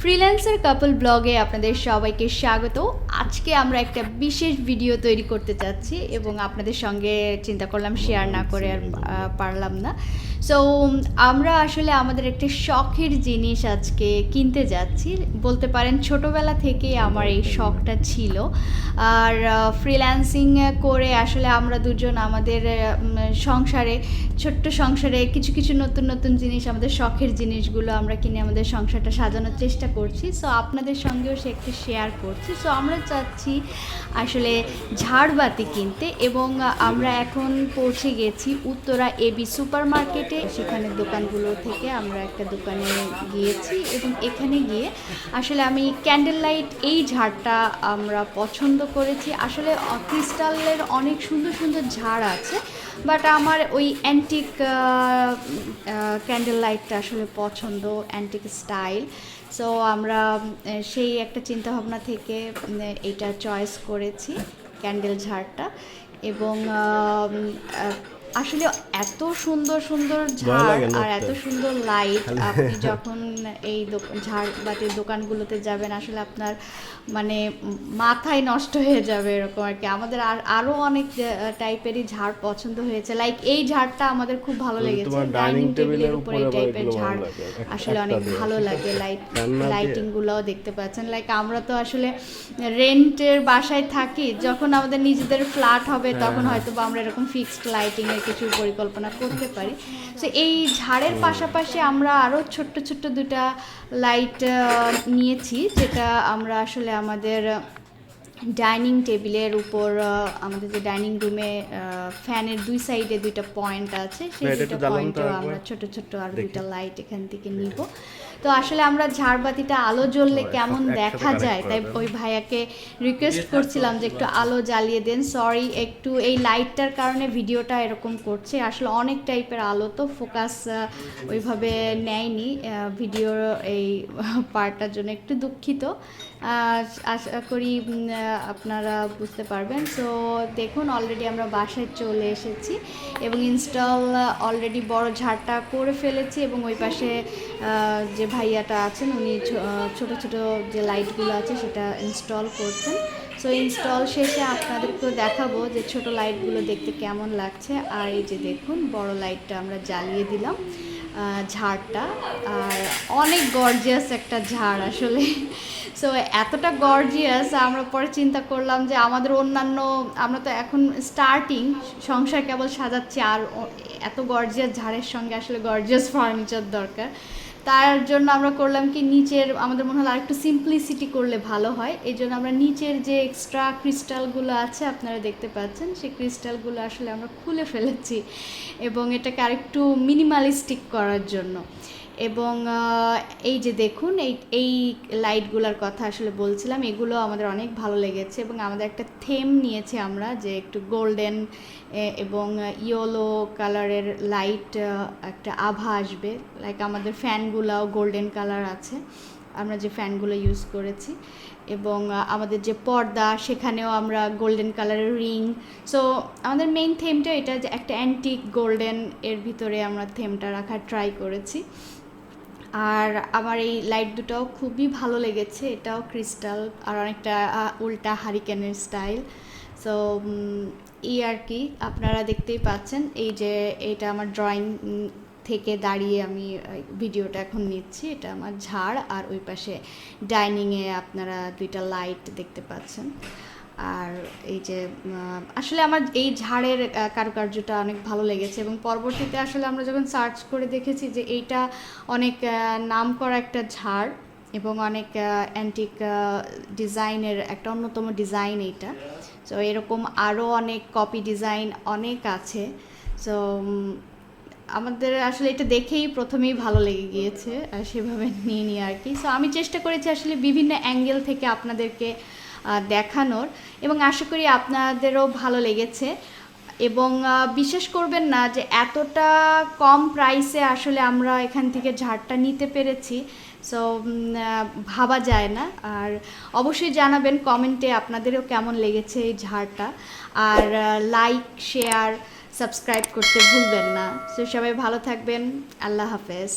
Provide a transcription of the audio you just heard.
Freelancer কাপল ব্লগে আপনাদের সবাইকে স্বাগত আজকে আমরা একটা বিশেষ ভিডিও তৈরি করতে চাচ্ছি এবং আপনাদের সঙ্গে চিন্তা করলাম শেয়ার না করে আর পারলাম না। সো আমরা আসলে আমাদের একটা শখের জিনিস আজকে কিনতে যাচ্ছি। বলতে পারেন, ছোটবেলা থেকে আমার এই শখটা ছিল। আর ফ্রিল্যান্সিং করে আসলে আমরা দুজন আমাদের সংসারে, ছোট্ট সংসারে কিছু কিছু নতুন নতুন জিনিস, আমাদের শখের জিনিসগুলো আমরা কিনে আমাদের সংসারটা সাজানোর চেষ্টা করছি। সো আপনাদের সঙ্গেও সে একটু শেয়ার করছি। সো আমরা চাচ্ছি। আসলে ঝাড়বাতি কিনতে এবং আমরা এখন পৌঁছে গেছি উত্তরা এবি সুপার মার্কেটে সেখানে দোকানগুলো থেকে আমরা একটা দোকানে গিয়েছি এবং এখানে গিয়ে আসলে আমি ক্যান্ডেল লাইট এই ঝাড়টা আমরা পছন্দ করেছি। আসলে ক্রিস্টালের অনেক সুন্দর সুন্দর ঝাড় আছে বাট আমার ওই অ্যান্টিক ক্যান্ডেল লাইটটা আসলে পছন্দ অ্যান্টিক স্টাইল সো আমরা সেই একটা চিন্তাভাবনা থেকে এইটা চয়েস করেছি ক্যান্ডেল ঝাড়টা। এবং আসলে এত সুন্দর সুন্দর ঝাড় আর এত সুন্দর লাইট আপনি যখন এই ঝাড়বাতির দোকানগুলোতে যাবেন আসলে আপনার মানে মাথায় নষ্ট হয়ে যাবে এরকম আর কি। আমাদের আর আরও অনেক টাইপেরই ঝাড় পছন্দ হয়েছে। লাইক এই ঝাড়টা আমাদের খুব ভালো লেগেছে। ডাইনিং টেবিলের উপর এই টাইপের ঝাড় আসলে অনেক ভালো লাগে লাইট রান্না দিয়ে। লাইটিং গুলোও দেখতে পাচ্ছেন। লাইক আমরা তো আসলে রেন্টের বাসায় থাকি। যখন আমাদের নিজেদের ফ্ল্যাট হবে হ্যাঁ, তখন হয়তো বা আমরা এরকম ফিক্সড লাইটিং এর কিছু পরিকল্পনা করতে পারি তো এই ঝাড়ের পাশাপাশি আমরা আরও ছোট্ট ছোট্ট দুটা লাইট নিয়েছি যেটা আমরা আসলে আমাদের ডাইনিং টেবিলের উপর আমাদের যে ডাইনিং রুমে ফ্যানের দুই সাইডে দুইটা পয়েন্ট আছে সেই তো পয়েন্টেও। আমরা ছোট ছোট আর। দুইটা লাইট এখান থেকে নিব তো আসলে আমরা ঝাড়বাতিটা আলো জ্বললে কেমন দেখা যায়? তাই ওই ভাইয়াকে রিকোয়েস্ট করছিলাম যে একটু আলো জ্বালিয়ে দেন। সরি একটু এই লাইটটার কারণে ভিডিওটা এরকম করছে। আসলে অনেক টাইপের আলো তো ফোকাস ওইভাবে নেয়নি। ভিডিওর এই পার্টটার জন্য একটু দুঃখিত। আশা করি আপনারা বুঝতে পারবেন। সো দেখুন অলরেডি আমরা বাসায় চলে এসেছি এবং ইনস্টল অলরেডি বড় ঝাড়টা করে ফেলেছি এবং ওই পাশে যে ভাইয়াটা আছেন, উনি ছোট ছোট যে লাইটগুলো আছে সেটা ইনস্টল করছেন। সো ইনস্টল শেষে আপনাদেরকেও দেখাবো যে ছোট লাইটগুলো দেখতে কেমন লাগছে। আর এই যে দেখুন, বড় লাইটটা আমরা জ্বালিয়ে দিলাম ঝাড়টা। আর অনেক গর্জিয়াস একটা ঝাড় আসলে। সো এতটা গর্জিয়াস আমরা পরে চিন্তা করলাম যে আমাদের অন্যান্য, আমরা তো এখন স্টার্টিং সংসার কেবল সাজাচ্ছি, আর এত গর্জিয়াস ঝাড়ের সঙ্গে আসলে গর্জিয়াস ফার্নিচার দরকার। তার জন্য আমরা করলাম কি নিচের, আমাদের মনে হলো আরেকটু সিম্পলিসিটি করলে ভালো হয়। এই জন্য আমরা নিচের যে এক্সট্রা ক্রিস্টালগুলো আছে, আপনারা দেখতে পাচ্ছেন, সেই ক্রিস্টালগুলো আসলে আমরা খুলে ফেলেছি এবং এটাকে আরেকটু মিনিমালিস্টিক করার জন্য। এবং এই যে দেখুন, এই এই লাইটগুলোর কথা আসলে বলছিলাম, এগুলো আমাদের অনেক ভালো লেগেছে এবং আমাদের একটা থেম নিয়েছে আমরা যে একটু গোল্ডেন এবং ইয়েলো কালারের লাইট একটা আভা আসবে। লাইক আমাদের ফ্যানগুলাও গোল্ডেন কালার আছে, আমরা যে ফ্যানগুলো ইউজ করেছি। এবং আমাদের যে পর্দা, সেখানেও আমরা গোল্ডেন কালারের রিং। সো, আমাদের মেইন থেমটা এটা যে একটা অ্যান্টিক গোল্ডেন এর ভিতরে আমরা থেমটা রাখার ট্রাই করেছি। আর আমার এই লাইট দুটাও খুবই ভালো লেগেছে। এটাও ক্রিস্টাল আর অনেকটা উল্টা হারিকেনের স্টাইল। সো এই আর কি, আপনারা দেখতেই পাচ্ছেন। এই যে এটা আমার ড্রয়িং থেকে দাঁড়িয়ে আমি ভিডিওটা এখন নিচ্ছি। এটা আমার ঝাড় আর ওই পাশে ডাইনিংয়ে আপনারা দুইটা লাইট দেখতে পাচ্ছেন। আর এই যে আসলে আমার এই ঝাড়ের কারুকার্যটা অনেক ভালো লেগেছে এবং পরবর্তীতে আসলে আমরা যখন সার্চ করে দেখেছি যে এইটা অনেক নাম করা একটা ঝাড় এবং অনেক অ্যান্টিক ডিজাইনের একটা অন্যতম ডিজাইন এইটা। সো এরকম আরও অনেক কপি ডিজাইন অনেক আছে। সো আমাদের আসলে এটা দেখেই প্রথমেই ভালো লেগে গিয়েছে সেভাবে নিয়ে নিই আর কি। সো আমি চেষ্টা করেছি আসলে বিভিন্ন অ্যাঙ্গেল থেকে আপনাদেরকে দেখানোর। এবং আশা করি আপনাদেরও ভালো লেগেছে। এবং বিশ্বাস করবেন না যে এতটা কম প্রাইসে আসলে আমরা এখান থেকে ঝাড়টা নিতে পেরেছি। সো ভাবা যায় না। আর অবশ্যই জানাবেন কমেন্টে আপনাদেরও কেমন লেগেছে এই ঝাড়টা। আর লাইক শেয়ার সাবস্ক্রাইব করতে ভুলবেন না। সো সবাই ভালো থাকবেন। আল্লাহ হাফেজ।